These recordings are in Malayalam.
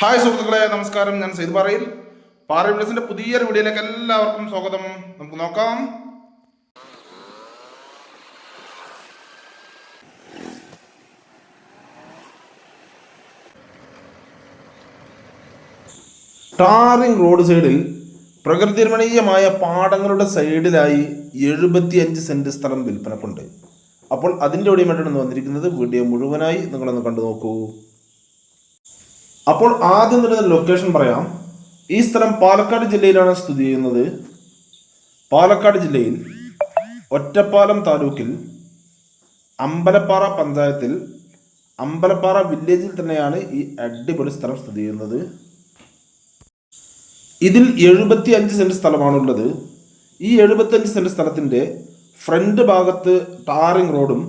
ഹായ് സുഹൃത്തുക്കളെ നമസ്കാരം. ഞാൻ സെയ്ത് പാറയിൽ പാറ പുതിയൊരു വീഡിയോയിലേക്ക് എല്ലാവർക്കും സ്വാഗതം. നമുക്ക് നോക്കാം. ടാറിംഗ് റോഡ് സൈഡിൽ പ്രകൃതിരമണീയമായ പാടങ്ങളുടെ സൈഡിലായി എഴുപത്തിയഞ്ച് സെന്റ് സ്ഥലം വിൽപ്പനക്കുണ്ട്. അപ്പോൾ അതിന്റെ ഒടിയുമായിട്ടാണ് വന്നിരിക്കുന്നത്. വീഡിയോ മുഴുവനായി നിങ്ങളൊന്ന് കണ്ടു നോക്കൂ. അപ്പോൾ ആദ്യം തന്നെ ലൊക്കേഷൻ പറയാം. ഈ സ്ഥലം പാലക്കാട് ജില്ലയിലാണ് സ്ഥിതി ചെയ്യുന്നത്. പാലക്കാട് ജില്ലയിൽ ഒറ്റപ്പാലം താലൂക്കിൽ അമ്പലപ്പാറ പഞ്ചായത്തിൽ അമ്പലപ്പാറ വില്ലേജിൽ തന്നെയാണ് ഈ അടിപൊളി സ്ഥലം സ്ഥിതി ചെയ്യുന്നത്. ഇതിൽ എഴുപത്തി അഞ്ച് സെന്റ് സ്ഥലമാണുള്ളത്. ഈ എഴുപത്തി അഞ്ച് സെന്റ് സ്ഥലത്തിന്റെ ഫ്രണ്ട് ഭാഗത്ത് ടാറിംഗ് റോഡും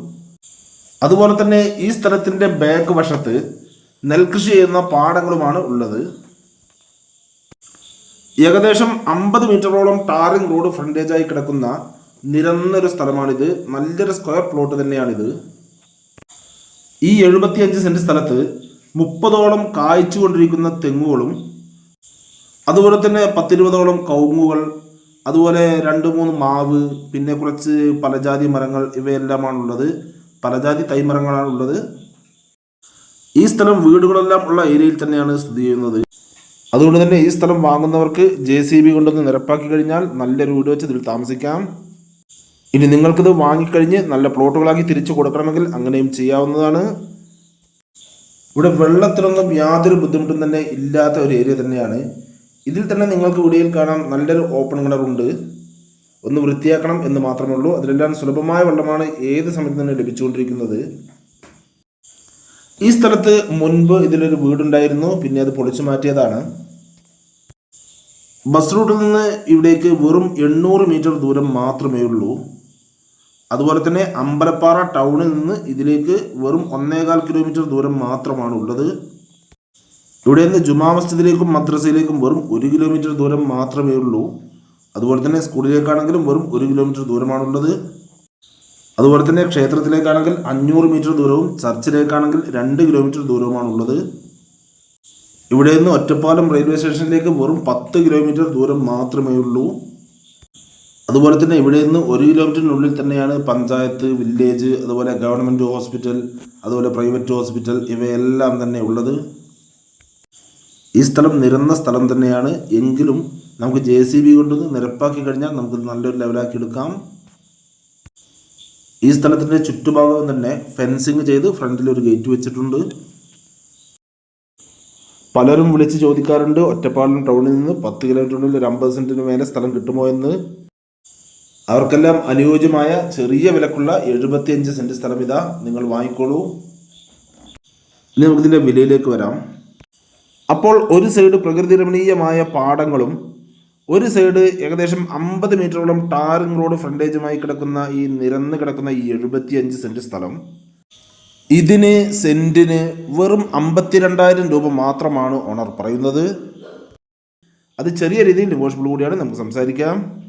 അതുപോലെ തന്നെ ഈ സ്ഥലത്തിന്റെ ബാക്ക് വശത്ത് നെൽകൃഷി ചെയ്യുന്ന പാടങ്ങളുമാണ് ഉള്ളത്. ഏകദേശം അമ്പത് മീറ്ററോളം ടാറിംഗ് റോഡ് ഫ്രണ്ടേജായി കിടക്കുന്ന നിരന്നൊരു സ്ഥലമാണിത്. നല്ലൊരു സ്ക്വയർ പ്ലോട്ട് തന്നെയാണിത്. ഈ എഴുപത്തിയഞ്ച് സെന്റ് സ്ഥലത്ത് മുപ്പതോളം കായ്ച്ചുകൊണ്ടിരിക്കുന്ന തെങ്ങുകളും അതുപോലെ തന്നെ പത്തിരുപതോളം കൗങ്ങുകൾ അതുപോലെ രണ്ട് മൂന്ന് മാവ് പിന്നെ കുറച്ച് പലജാതി മരങ്ങൾ ഇവയെല്ലാമാണുള്ളത്. പലജാതി തൈമരങ്ങളാണുള്ളത്. ഈ സ്ഥലം വീടുകളെല്ലാം ഉള്ള ഏരിയയിൽ തന്നെയാണ് സ്ഥിതി ചെയ്യുന്നത്. അതുകൊണ്ട് തന്നെ ഈ സ്ഥലം വാങ്ങുന്നവർക്ക് ജെ സി ബി കൊണ്ടൊന്ന് നിരപ്പാക്കി കഴിഞ്ഞാൽ നല്ലൊരു വീട് വെച്ച് ഇതിൽ താമസിക്കാം. ഇനി നിങ്ങൾക്കിത് വാങ്ങിക്കഴിഞ്ഞ് നല്ല പ്ലോട്ടുകളാക്കി തിരിച്ചു കൊടുക്കണമെങ്കിൽ അങ്ങനെയും ചെയ്യാവുന്നതാണ്. ഇവിടെ വെള്ളത്തിനൊന്നും യാതൊരു ബുദ്ധിമുട്ടും തന്നെ ഇല്ലാത്ത ഒരു ഏരിയ തന്നെയാണ്. ഇതിൽ തന്നെ നിങ്ങൾക്ക് വീഡിയോയിൽ കാണാം നല്ലൊരു ഓപ്പൺ കിണറുണ്ട് ഒന്ന് വൃത്തിയാക്കണം എന്ന് മാത്രമേ ഉള്ളൂ. അതിലെല്ലാം സുലഭമായ വെള്ളമാണ് ഏത് സമയത്ത് തന്നെ ലഭിച്ചുകൊണ്ടിരിക്കുന്നത്. ഈ സ്ഥലത്ത് മുൻപ് ഇതിലൊരു വീടുണ്ടായിരുന്നു പിന്നെ അത് പൊളിച്ചു മാറ്റിയതാണ്. ബസ് റൂട്ടിൽ നിന്ന് ഇവിടേക്ക് വെറും എണ്ണൂറ് മീറ്റർ ദൂരം മാത്രമേ ഉള്ളൂ. അതുപോലെ തന്നെ അമ്പലപ്പാറ ടൗണിൽ നിന്ന് ഇതിലേക്ക് വെറും ഒന്നേകാൽ കിലോമീറ്റർ ദൂരം മാത്രമാണ് ഉള്ളത്. ഇവിടെ നിന്ന് ജുമാ മസ്ജിദിലേക്കും മദ്രസയിലേക്കും വെറും ഒരു കിലോമീറ്റർ ദൂരം മാത്രമേ ഉള്ളൂ. അതുപോലെ തന്നെ സ്കൂളിലേക്കാണെങ്കിലും വെറും ഒരു കിലോമീറ്റർ ദൂരമാണുള്ളത്. അതുപോലെ തന്നെ ക്ഷേത്രത്തിലേക്കാണെങ്കിൽ അഞ്ഞൂറ് മീറ്റർ ദൂരവും ചർച്ചിലേക്കാണെങ്കിൽ രണ്ട് കിലോമീറ്റർ ദൂരവുമാണുള്ളത്. ഇവിടെ നിന്ന് ഒറ്റപ്പാലം റെയിൽവേ സ്റ്റേഷനിലേക്ക് വെറും പത്ത് കിലോമീറ്റർ ദൂരം മാത്രമേ ഉള്ളൂ. അതുപോലെ തന്നെ ഇവിടെ നിന്ന് ഒരു കിലോമീറ്ററിനുള്ളിൽ തന്നെയാണ് പഞ്ചായത്ത് വില്ലേജ് അതുപോലെ ഗവൺമെന്റ് ഹോസ്പിറ്റൽ അതുപോലെ പ്രൈവറ്റ് ഹോസ്പിറ്റൽ ഇവയെല്ലാം തന്നെ ഉള്ളത്. ഈ സ്ഥലം നിരന്ന സ്ഥലം തന്നെയാണ്. എങ്കിലും നമുക്ക് ജെ സി ബി കൊണ്ടൊന്ന് നിരപ്പാക്കി കഴിഞ്ഞാൽ നമുക്ക് നല്ലൊരു ലെവലാക്കി എടുക്കാം. ഈ സ്ഥലത്തിന്റെ ചുറ്റുഭാഗം തന്നെ ഫെൻസിങ് ചെയ്ത് ഫ്രണ്ടിൽ ഒരു ഗേറ്റ് വെച്ചിട്ടുണ്ട്. പലരും വിളിച്ച് ചോദിക്കാറുണ്ട് ഒറ്റപ്പാലം ടൗണിൽ നിന്ന് പത്ത് കിലോമീറ്ററിനുള്ളിൽ ഒരു അമ്പത് സെന്റിന് മേലെ സ്ഥലം കിട്ടുമോ എന്ന്. അവർക്കെല്ലാം അനുയോജ്യമായ ചെറിയ വിലക്കുള്ള എഴുപത്തിയഞ്ച് സെന്റ് സ്ഥലം ഇതാ. നിങ്ങൾ വാങ്ങിക്കോളൂ. ഇനി നമുക്കിതിന്റെ വിലയിലേക്ക് വരാം. അപ്പോൾ ഒരു സൈഡ് പ്രകൃതി രമണീയമായ പാടങ്ങളും ഒരു സൈഡ് ഏകദേശം അമ്പത് മീറ്ററോളം ടാറിംഗ് റോഡ് ഫ്രണ്ടേജുമായി കിടക്കുന്ന ഈ നിരന്ന് കിടക്കുന്ന ഈ എഴുപത്തിയഞ്ച് സെന്റ് സ്ഥലം. ഇതിന് സെന്റിന് വെറും അമ്പത്തിരണ്ടായിരം രൂപ മാത്രമാണ് ഓണർ പറയുന്നത്. അത് ചെറിയ രീതിയിൽ നെഗോഷ്യബിൾ കൂടിയാണ്. നമുക്ക് സംസാരിക്കാം.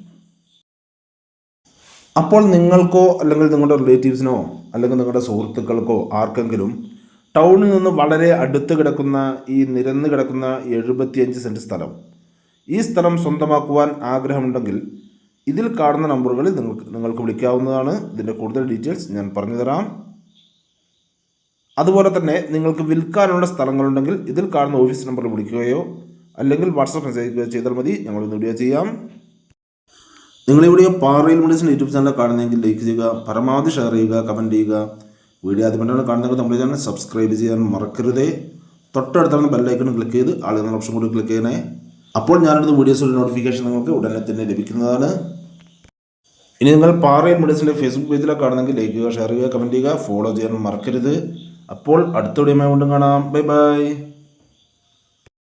അപ്പോൾ നിങ്ങൾക്കോ അല്ലെങ്കിൽ നിങ്ങളുടെ റിലേറ്റീവ്സിനോ അല്ലെങ്കിൽ നിങ്ങളുടെ സുഹൃത്തുക്കൾക്കോ ആർക്കെങ്കിലും ടൗണിൽ നിന്ന് വളരെ അടുത്ത് കിടക്കുന്ന ഈ നിരന്ന് കിടക്കുന്ന എഴുപത്തിയഞ്ച് സെന്റ് സ്ഥലം ഈ സ്ഥലം സ്വന്തമാക്കുവാൻ ആഗ്രഹമുണ്ടെങ്കിൽ ഇതിൽ കാണുന്ന നമ്പറുകളിൽ നിങ്ങൾക്ക് നിങ്ങൾക്ക് വിളിക്കാവുന്നതാണ്. ഇതിന്റെ കൂടുതൽ ഡീറ്റെയിൽസ് ഞാൻ പറഞ്ഞു തരാം. അതുപോലെ തന്നെ നിങ്ങൾക്ക് വിൽക്കാനുള്ള സ്ഥലങ്ങളുണ്ടെങ്കിൽ ഇതിൽ കാണുന്ന ഓഫീസ് നമ്പറിൽ വിളിക്കുകയോ അല്ലെങ്കിൽ വാട്സപ്പ് മെസ്സേജ് ചെയ്താൽ മതി. ഞങ്ങൾ വീഡിയോ ചെയ്യാം. നിങ്ങൾ ഇവിടെ പാറയിൽ മെഡിസിൻ യൂട്യൂബ് ചാനൽ കാണുന്നെങ്കിൽ ലൈക്ക് ചെയ്യുക പരമാവധി ഷെയർ ചെയ്യുക കമന്റ് ചെയ്യുക. വീഡിയോ ആദ്യമായിട്ടാണ് കാണുന്നെങ്കിൽ നമ്മുടെ ചാനൽ സബ്സ്ക്രൈബ് ചെയ്യാൻ മറക്കരുതേ. തൊട്ടടുത്താണ് ബെല്ലൈക്കൺ ക്ലിക്ക് ചെയ്ത് ആളുകൾ ഓപ്ഷൻ കൂടി ക്ലിക്ക് ചെയ്യണേ. അപ്പോൾ ഞാനിടുന്ന വീഡിയോസിന്റെ നോട്ടിഫിക്കേഷൻ നിങ്ങൾക്ക് ഉടനെ തന്നെ ലഭിക്കുന്നതാണ്. ഇനി നിങ്ങൾ പാറയിൽ മെഡിസിന്റെ ഫേസ്ബുക്ക് പേജിലൊക്കെ കാണുന്നെങ്കിൽ ലൈക്ക് ചെയ്യുക ഷെയർ ചെയ്യുക കമന്റ് ചെയ്യുക ഫോളോ ചെയ്യാൻ മറക്കരുത്. അപ്പോൾ അടുത്ത വീഡിയോ വീണ്ടും കാണാം. Bye bye